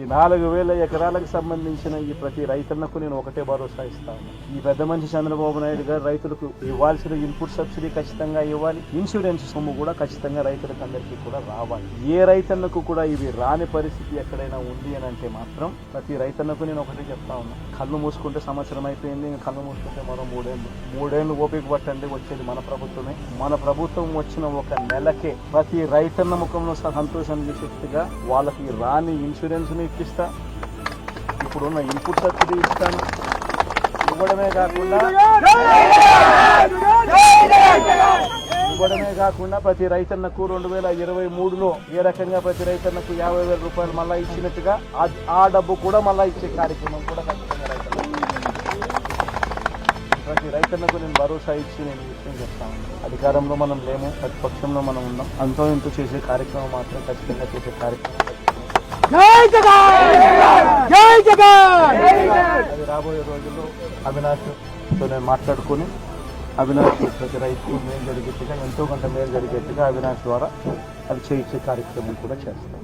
ఈ నాలుగు వేల ఎకరాలకు సంబంధించిన ఈ ప్రతి రైతన్నకు నేను ఒకటే భరోసా ఇస్తాను. ఈ పెద్ద మనిషి చంద్రబాబు నాయుడు గారు రైతులకు ఇవ్వాల్సిన ఇన్పుట్ సబ్సిడీ ఖచ్చితంగా ఇవ్వాలి. ఇన్సూరెన్స్ సొమ్ము కూడా ఖచ్చితంగా రైతులకు అందరికీ కూడా రావాలి. ఏ రైతన్నకు కూడా ఇవి రాని పరిస్థితి ఎక్కడైనా ఉంది అని అంటే మాత్రం ప్రతి రైతన్నకు నేను ఒకటే చెప్తా ఉన్నా. కళ్ళు మూసుకుంటే సంవత్సరం అయిపోయింది కళ్ళు మూసుకుంటే మరో మూడేళ్ళు. మూడేళ్ళు ఓపిక పట్టండి వచ్చేది మన ప్రభుత్వమే. మన ప్రభుత్వం వచ్చిన ఒక నెలకే ప్రతి రైతన్న ముఖంలో సంతోషం చేసేట్టుగా వాళ్ళకి రాని ఇన్సూరెన్స్ ఇప్పిస్తా. ఇప్పుడున్న ఇన్పుట్ సబ్సిడీ ఇస్తాను. ఇవ్వడమే కాకుండా ఇవ్వడమే కాకుండా ప్రతి రైతన్నకు రెండు వేల ఇరవై మూడులో ఏ రకంగా ప్రతి రైతన్నకు యాభై వేల రూపాయలు మళ్ళా ఇచ్చినట్టుగా ఆ- డబ్బు కూడా మళ్ళా ఇచ్చే కార్యక్రమం కూడా ఖచ్చితంగా రైతన్నకు ప్రతి రైతన్నకు నేను భరోసా ఇచ్చి నేను విషయం చెప్తాను అధికారంలో మనం లేము ప్రతిపక్షంలో మనం ఉన్నాం. అంతో ఇంతో చేసే కార్యక్రమం మాత్రం ఖచ్చితంగా చేసే కార్యక్రమం జై జగన్! జై జగన్! రాబోయే రోజుల్లో అవినాష్తో నేను మాట్లాడుకొని అవినాష్ ప్రతి రైతు మేలు జరిగేట్టుగా ఎంతో కొంత మేలు జరిగేట్టుగా అవినాష్ ద్వారా అది చేయించే కార్యక్రమం కూడా చేస్తాం.